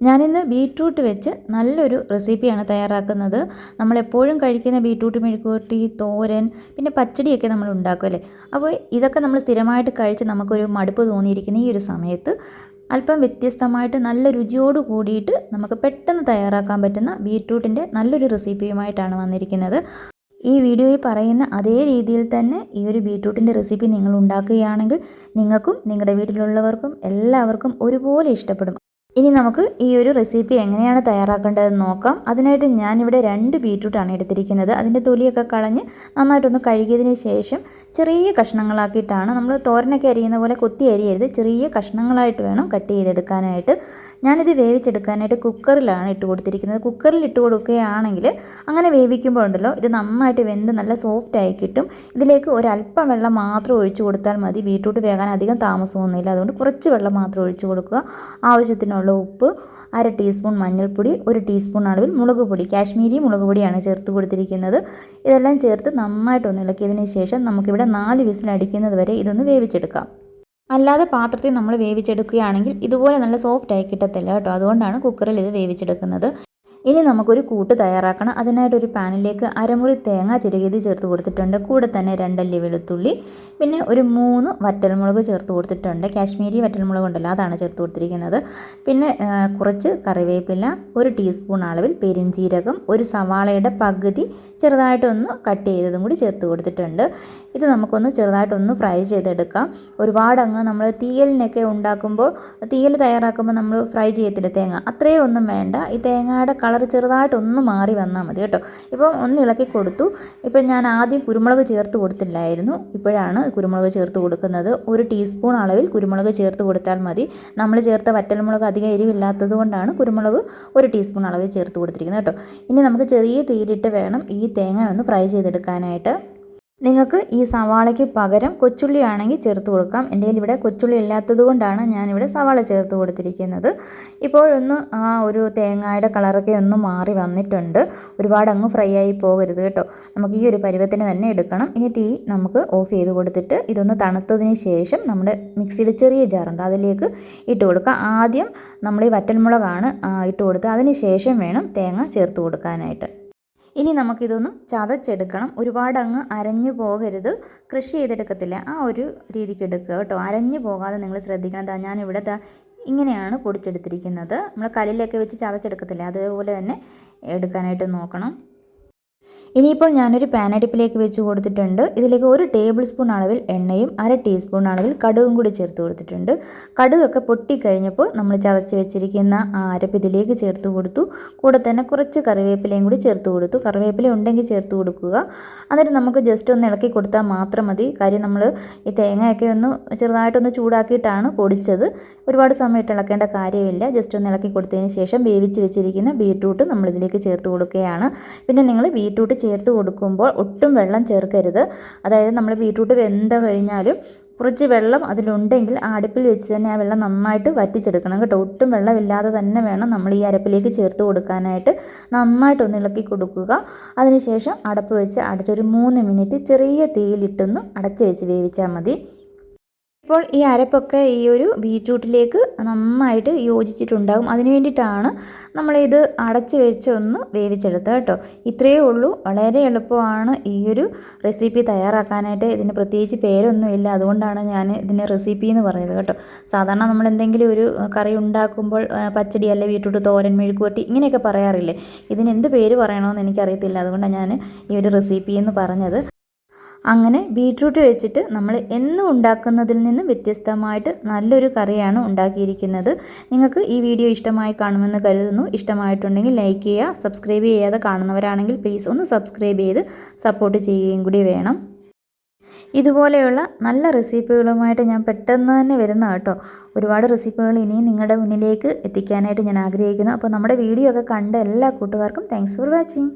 ഞാനിന്ന് ബീട്രൂട്ട് വെച്ച് നല്ലൊരു റെസിപ്പിയാണ് തയ്യാറാക്കുന്നത്. നമ്മളെപ്പോഴും കഴിക്കുന്ന ബീട്രൂട്ട് മെഴുക്കൂട്ടി തോരൻ പിന്നെ പച്ചടിയൊക്കെ നമ്മൾ ഉണ്ടാക്കുമല്ലേ അപ്പോൾ ഇതൊക്കെ നമ്മൾ സ്ഥിരമായിട്ട് കഴിച്ച് നമുക്കൊരു മടുപ്പ് തോന്നിയിരിക്കുന്ന ഈ ഒരു സമയത്ത് അല്പം വ്യത്യസ്തമായിട്ട് നല്ല രുചിയോട് കൂടിയിട്ട് നമുക്ക് പെട്ടെന്ന് തയ്യാറാക്കാൻ പറ്റുന്ന ബീട്രൂട്ടിന്റെ നല്ലൊരു റെസിപ്പിയുമായിട്ടാണ് വന്നിരിക്കുന്നത്. ഈ വീഡിയോയിൽ പറയുന്ന അതേ രീതിയിൽ തന്നെ ഈ ഒരു ബീട്രൂട്ടിന്റെ റെസിപ്പി നിങ്ങൾ ഉണ്ടാക്കുകയാണെങ്കിൽ നിങ്ങൾക്കും നിങ്ങളുടെ വീട്ടിലുള്ളവർക്കും എല്ലാവർക്കും ഒരുപോലെ ഇഷ്ടപ്പെടും. ഇനി നമുക്ക് ഈ ഒരു റെസിപ്പി എങ്ങനെയാണ് തയ്യാറാക്കേണ്ടതെന്ന് നോക്കാം. അതിനായിട്ട് ഞാനിവിടെ രണ്ട് ബീറ്റ്റൂട്ടാണ് എടുത്തിരിക്കുന്നത്. അതിന്റെ തൊലിയൊക്കെ കളഞ്ഞ് നന്നായിട്ടൊന്ന് കഴുകിയതിന് ശേഷം ചെറിയ കഷ്ണങ്ങളാക്കിയിട്ടാണ് നമ്മൾ തോരനൊക്കെ അരിയുന്ന പോലെ കൊത്തി അരിയരുത്. ചെറിയ കഷ്ണങ്ങളായിട്ട് വേണം കട്ട് ചെയ്തെടുക്കാനായിട്ട്. ഞാനിത് വേവിച്ചെടുക്കാനായിട്ട് കുക്കറിലാണ് ഇട്ട് കൊടുത്തിരിക്കുന്നത്. കുക്കറിൽ ഇട്ട് കൊടുക്കുകയാണെങ്കിൽ അങ്ങനെ വേവിക്കുമ്പോൾ ഉണ്ടല്ലോ ഇത് നന്നായിട്ട് വെന്ത് നല്ല സോഫ്റ്റായി കിട്ടും. ഇതിലേക്ക് ഒരല്പം വെള്ളം മാത്രം ഒഴിച്ചു കൊടുത്താൽ മതി. ബീറ്റ്റൂട്ട് വേകാൻ അധികം താമസമൊന്നുമില്ല. അതുകൊണ്ട് കുറച്ച് വെള്ളം മാത്രം ഒഴിച്ചു കൊടുക്കുക. ആവശ്യത്തിനുള്ള ഉപ്പ് അര ടീസ്പൂൺ മഞ്ഞൾപ്പൊടി ഒരു ടീസ്പൂൺ അളവിൽ മുളക് പൊടി കാശ്മീരി മുളക് പൊടിയാണ് ചേർത്ത് കൊടുത്തിരിക്കുന്നത്. ഇതെല്ലാം ചേർത്ത് നന്നായിട്ടൊന്ന് ഇളക്കിയതിന് ശേഷം നമുക്കിവിടെ നാല് വിസിൽ അടിക്കുന്നത് വരെ ഇതൊന്ന് വേവിച്ചെടുക്കാം. അല്ലാതെ പാത്രത്തിൽ നമ്മൾ വേവിച്ചെടുക്കുകയാണെങ്കിൽ ഇതുപോലെ നല്ല സോഫ്റ്റായി കിട്ടത്തില്ല കേട്ടോ. അതുകൊണ്ടാണ് കുക്കറിൽ ഇത് വേവിച്ചെടുക്കുന്നത്. ഇനി നമുക്കൊരു കൂട്ട് തയ്യാറാക്കണം. അതിനായിട്ട് ഒരു പാനിലേക്ക് അരമുറി തേങ്ങ ചിരകിയത് ചേർത്ത് കൊടുത്തിട്ടുണ്ട്. കൂടെ തന്നെ രണ്ടല്ലി വെളുത്തുള്ളി പിന്നെ ഒരു മൂന്ന് വറ്റൽമുളക് ചേർത്ത് കൊടുത്തിട്ടുണ്ട്. കാശ്മീരി വറ്റൽമുളക് ഉണ്ടല്ലോ അതാണ് ചേർത്ത് കൊടുത്തിരിക്കുന്നത്. പിന്നെ കുറച്ച് കറിവേപ്പില ഒരു ടീസ്പൂൺ അളവിൽ പെരിഞ്ചീരകം ഒരു സവാളയുടെ പകുതി ചെറുതായിട്ടൊന്ന് കട്ട് ചെയ്തതും കൂടി ചേർത്ത് കൊടുത്തിട്ടുണ്ട്. ഇത് നമുക്കൊന്ന് ചെറുതായിട്ടൊന്ന് ഫ്രൈ ചെയ്തെടുക്കാം. ഒരുപാട് അങ്ങ് നമ്മൾ തീയലിനൊക്കെ ഉണ്ടാക്കുമ്പോൾ തീയൽ തയ്യാറാക്കുമ്പോൾ നമ്മൾ ഫ്രൈ ചെയ്യത്തില്ല തേങ്ങ. അത്രയും ഒന്നും വേണ്ട. ഈ തേങ്ങയുടെ കളർ ചെറുതായിട്ടൊന്ന് മാറി വന്നാൽ മതി കേട്ടോ. ഇപ്പം ഒന്ന് ഇളക്കി കൊടുത്തു. ഇപ്പം ഞാൻ ആദ്യം കുരുമുളക് ചേർത്ത് കൊടുത്തില്ലായിരുന്നു. ഇപ്പോഴാണ് കുരുമുളക് ചേർത്ത് കൊടുക്കുന്നത്. ഒരു ടീസ്പൂൺ അളവിൽ കുരുമുളക് ചേർത്ത് കൊടുത്താൽ മതി. നമ്മൾ ചേർത്ത വറ്റൽമുളക് അധികം എരിവില്ലാത്തത് കൊണ്ടാണ് കുരുമുളക് ഒരു ടീസ്പൂൺ അളവിൽ ചേർത്ത് കൊടുത്തിരിക്കുന്നത് കേട്ടോ. ഇനി നമുക്ക് ചെറിയ തീയിലിട്ട് വേണം ഈ തേങ്ങ ഒന്ന് ഫ്രൈ ചെയ്തെടുക്കാനായിട്ട്. നിങ്ങൾക്ക് ഈ സവാളയ്ക്ക് പകരം കൊച്ചുള്ളി ആണെങ്കിൽ ചേർത്ത് കൊടുക്കാം. എന്റെ ഇവിടെ കൊച്ചുള്ളി ഇല്ലാത്തത് കൊണ്ടാണ് ഞാനിവിടെ സവാള ചേർത്ത് കൊടുത്തിരിക്കുന്നത്. ഇപ്പോഴൊന്ന് ആ ഒരു തേങ്ങയുടെ കളറൊക്കെ ഒന്ന് മാറി വന്നിട്ടുണ്ട്. ഒരുപാട് അങ്ങ് ഫ്രൈ ആയി പോകരുത് കേട്ടോ. നമുക്ക് ഈ ഒരു പരുവത്തിന് തന്നെ എടുക്കണം. ഇനി തീ നമുക്ക് ഓഫ് ചെയ്ത് കൊടുത്തിട്ട് ഇതൊന്ന് തണുത്തതിന് ശേഷം നമ്മുടെ മിക്സിയിൽ ചെറിയ ജാറുണ്ട് അതിലേക്ക് ഇട്ട് കൊടുക്കുക. ആദ്യം നമ്മൾ ഈ വറ്റൽമുളകാണ് ഇട്ട് കൊടുത്ത് അതിന് ശേഷം വേണം തേങ്ങ ചേർത്ത് കൊടുക്കാനായിട്ട്. ഇനി നമുക്കിതൊന്ന് ചതച്ചെടുക്കണം. ഒരുപാട് അങ്ങ് അരഞ്ഞു പോകരുത്. കൃഷി ചെയ്തെടുക്കത്തില്ല. ആ ഒരു രീതിക്ക് എടുക്കുക കേട്ടോ. അരഞ്ഞു പോകാതെ നിങ്ങൾ ശ്രദ്ധിക്കണം. ഞാനിവിടെ ഇങ്ങനെയാണ് പൊടിച്ചെടുത്തിരിക്കുന്നത്. നമ്മൾ കല്ലിലൊക്കെ വെച്ച് ചതച്ചെടുക്കത്തില്ല? അതേപോലെ തന്നെ എടുക്കാനായിട്ട് നോക്കണം. ഇനിയിപ്പോൾ ഞാനൊരു പാനടിപ്പിലേക്ക് വെച്ച് കൊടുത്തിട്ടുണ്ട്. ഇതിലേക്ക് ഒരു ടേബിൾ സ്പൂൺ അളവിൽ എണ്ണയും അര ടീസ്പൂൺ അളവിൽ കടുകും കൂടി ചേർത്ത് കൊടുത്തിട്ടുണ്ട്. കടുകൊക്കെ പൊട്ടിക്കഴിഞ്ഞപ്പോൾ നമ്മൾ ചതച്ച് വെച്ചിരിക്കുന്ന ആ അരപ്പ് ഇതിലേക്ക് ചേർത്ത് കൊടുത്തു. കൂടെ തന്നെ കുറച്ച് കറിവേപ്പിലയും കൂടി ചേർത്ത് കൊടുത്തു. കറിവേപ്പില ഉണ്ടെങ്കിൽ ചേർത്ത് കൊടുക്കുക. എന്നിട്ട് നമുക്ക് ജസ്റ്റ് ഒന്ന് ഇളക്കി കൊടുത്താൽ മാത്രം മതി. കാര്യം നമ്മൾ ഈ തേങ്ങയൊക്കെ ഒന്ന് ചെറുതായിട്ടൊന്ന് ചൂടാക്കിയിട്ടാണ് പൊടിച്ചത്. ഒരുപാട് സമയത്ത് ഇളക്കേണ്ട കാര്യമില്ല. ജസ്റ്റ് ഒന്ന് ഇളക്കി കൊടുത്തതിന് ശേഷം വേവിച്ച് വെച്ചിരിക്കുന്ന ബീട്രൂട്ട് നമ്മളിതിലേക്ക് ചേർത്ത് കൊടുക്കുകയാണ്. പിന്നെ നിങ്ങൾ ബീട്രൂട്ട് ചേർത്ത് കൊടുക്കുമ്പോൾ ഒട്ടും വെള്ളം ചേർക്കരുത്. അതായത് നമ്മൾ ബീട്രൂട്ട് വെന്ത കഴിഞ്ഞാലും കുറച്ച് വെള്ളം അതിലുണ്ടെങ്കിൽ ആ അടുപ്പിൽ വെച്ച് തന്നെ ആ വെള്ളം നന്നായിട്ട് വറ്റിച്ചെടുക്കണം കേട്ടോ. ഒട്ടും വെള്ളമില്ലാതെ തന്നെ വേണം നമ്മൾ ഈ അരപ്പിലേക്ക് ചേർത്ത് കൊടുക്കാനായിട്ട്. നന്നായിട്ടൊന്ന് ഇളക്കി കൊടുക്കുക. അതിനുശേഷം അടപ്പ് വെച്ച് അടച്ചൊരു മൂന്ന് മിനിറ്റ് ചെറിയ തീയിലിട്ടൊന്ന് അടച്ച് വെച്ച് വേവിച്ചാൽ മതി. ഇപ്പോൾ ഈ അരപ്പൊക്കെ ഈ ഒരു ബീറ്റ്റൂട്ടിലേക്ക് നന്നായിട്ട് യോജിച്ചിട്ടുണ്ടാകും. അതിന് വേണ്ടിയിട്ടാണ് നമ്മളിത് അടച്ച് വെച്ച് ഒന്ന് വേവിച്ചെടുത്തത് കേട്ടോ. ഇത്രയേ ഉള്ളൂ. വളരെ എളുപ്പമാണ് ഈ ഒരു റെസിപ്പി തയ്യാറാക്കാനായിട്ട്. ഇതിന് പ്രത്യേകിച്ച് പേരൊന്നുമില്ല. അതുകൊണ്ടാണ് ഞാൻ ഇതിന് റെസിപ്പി എന്ന് പറയുന്നത് കേട്ടോ. സാധാരണ നമ്മൾ എന്തെങ്കിലും ഒരു കറി ഉണ്ടാക്കുമ്പോൾ പച്ചടി അല്ലെ ബീറ്റ്റൂട്ട് തോരൻ മെഴുക്കുവട്ടി ഇങ്ങനെയൊക്കെ പറയാറില്ലേ? ഇതിന് എന്ത് പേര് പറയണമെന്ന് എനിക്കറിയത്തില്ല. അതുകൊണ്ടാണ് ഞാൻ ഈ ഒരു റെസിപ്പി എന്ന് പറഞ്ഞത്. അങ്ങനെ ബീട്രൂട്ട് വെച്ചിട്ട് നമ്മൾ എന്നും ഉണ്ടാക്കുന്നതിൽ നിന്നും വ്യത്യസ്തമായിട്ട് നല്ലൊരു കറിയാണ് ഉണ്ടാക്കിയിരിക്കുന്നത്. നിങ്ങൾക്ക് ഈ വീഡിയോ ഇഷ്ടമായി കാണുമെന്ന് കരുതുന്നു. ഇഷ്ടമായിട്ടുണ്ടെങ്കിൽ ലൈക്ക് ചെയ്യുക സബ്സ്ക്രൈബ് ചെയ്യാതെ കാണുന്നവരാണെങ്കിൽ പ്ലീസ് ഒന്ന് സബ്സ്ക്രൈബ് ചെയ്ത് സപ്പോർട്ട് ചെയ്യുകയും കൂടി വേണം. ഇതുപോലെയുള്ള നല്ല റെസിപ്പികളുമായിട്ട് ഞാൻ പെട്ടെന്ന് തന്നെ വരുന്ന കേട്ടോ. ഒരുപാട് റെസിപ്പികൾ ഇനിയും നിങ്ങളുടെ മുന്നിലേക്ക് എത്തിക്കാനായിട്ട് ഞാൻ ആഗ്രഹിക്കുന്നു. അപ്പോൾ നമ്മുടെ വീഡിയോ ഒക്കെ കണ്ട എല്ലാ കൂട്ടുകാർക്കും താങ്ക്സ് ഫോർ വാച്ചിങ്